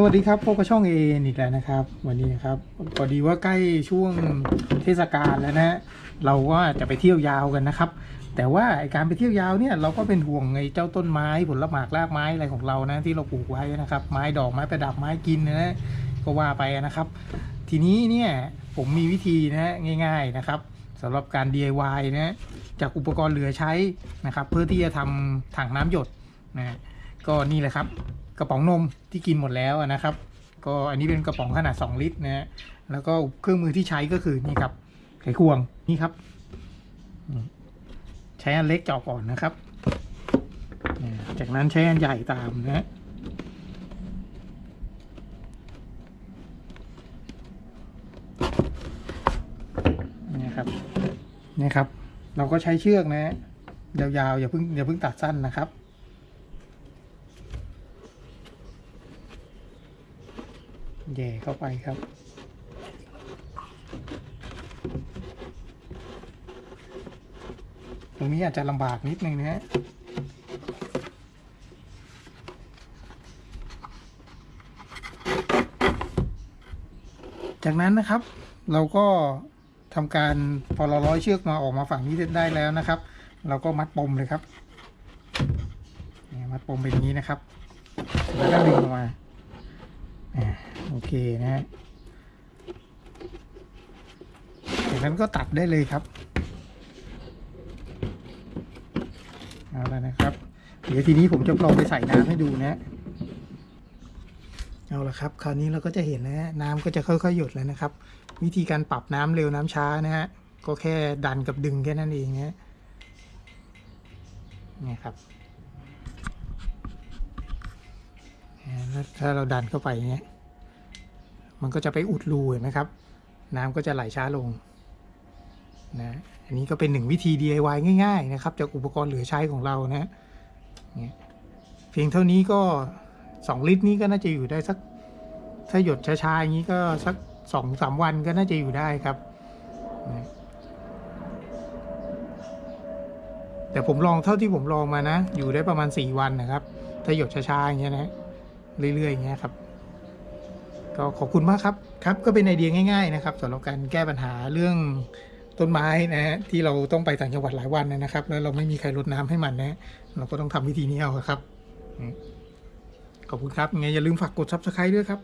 สวัสดีครับพบกับช่องเออีกแล้วนะครับ วันนี้นะครับพอดีว่าใกล้ช่วงเทศกาลแล้วนะฮะเราก็จะไปเที่ยวยาวกันนะครับ แต่ว่าการไปเที่ยวยาวเนี่ยเราก็เป็นห่วงไอ้เจ้าต้นไม้ผลหมากรากไม้อะไรของเรานะที่เราปลูกไว้นะครับ ไม้ดอกไม้ประดับไม้กินนะก็ว่าไปนะครับ ทีนี้เนี่ยผมมีวิธีนะฮะง่าย ๆนะครับสำหรับการ DIY นะจากอุปกรณ์เหลือใช้นะครับ เพื่อที่จะทำถังน้ำหยดนะ ก็นี่แหละครับ กระป๋องนมที่กินหมดแล้วนะครับ ก็อันนี้เป็นกระป๋องขนาด 2 ลิตรนะฮะแล้วก็เครื่องมือที่ใช้ก็คือนี่ครับไขควงนี่ครับ ใช้อันเล็กเจาะก่อนนะครับ จากนั้นใช้อันใหญ่ตามนะฮะนี่ครับนี่ครับ เราก็ใช้เชือกนะฮะยาวๆอย่าเพิ่งอย่าเพิ่งตัดสั้นนะครับ แย่เข้าไปครับ ตรงนี้อาจจะลำบากนิดนึงนะฮะจากนั้นนะครับ เราก็ทำการพอเราร้อยเชือกมาออกมาฝั่งนี้ได้แล้วนะครับ เราก็มัดปมเลยครับมัดปมเป็นอย่างนี้นะครับ แล้วก็ดึงออกมา โอเคนะฮะจากนั้นก็ตัดได้เลยครับ เอาแล้วนะครับ เดี๋ยวทีนี้ผมจะลองไปใส่น้ำให้ดูนะเอาละครับ คราวนี้เราก็จะเห็นนะฮะน้ำก็จะค่อยๆหยดแล้วนะครับ วิธีการปรับน้ำเร็วน้ำช้านะฮะก็แค่ดันกับดึงแค่นั้นเองนะนี่ครับถ้าเราดันเข้าไปอย่างเงี้ย มันก็จะไปอุดรูเห็นไหมครับ น้ำก็จะไหลช้าลงนะอันนี้ก็เป็นหนึ่งวิธี DIY ง่ายๆนะครับ จากอุปกรณ์เหลือใช้ของเรานะเนี่ยเพียงเท่านี้ก็สองลิตรนี้ก็น่าจะอยู่ได้สักถ้าหยดช้าๆอย่างนี้ก็สักสองสามวันก็น่าจะอยู่ได้ครับนะแต่ผมลองเท่าที่ผมลองมานะ อยู่ได้ประมาณสี่วันนะครับ ถ้าหยดช้าๆอย่างเงี้ยนะ เรื่อยๆอย่างเงี้ยครับ ก็ขอบคุณมากครับครับ ก็เป็นไอเดียง่ายๆนะครับสำหรับการแก้ปัญหาเรื่องต้นไม้นะฮะที่เราต้องไปต่างจังหวัดหลายวันนะครับ แล้วเราไม่มีใครรดน้ำให้มันนะเราก็ต้องทำวิธีนี้เอาครับขอบคุณครับไงอย่าลืมฝากกด subscribe ด้วยครับ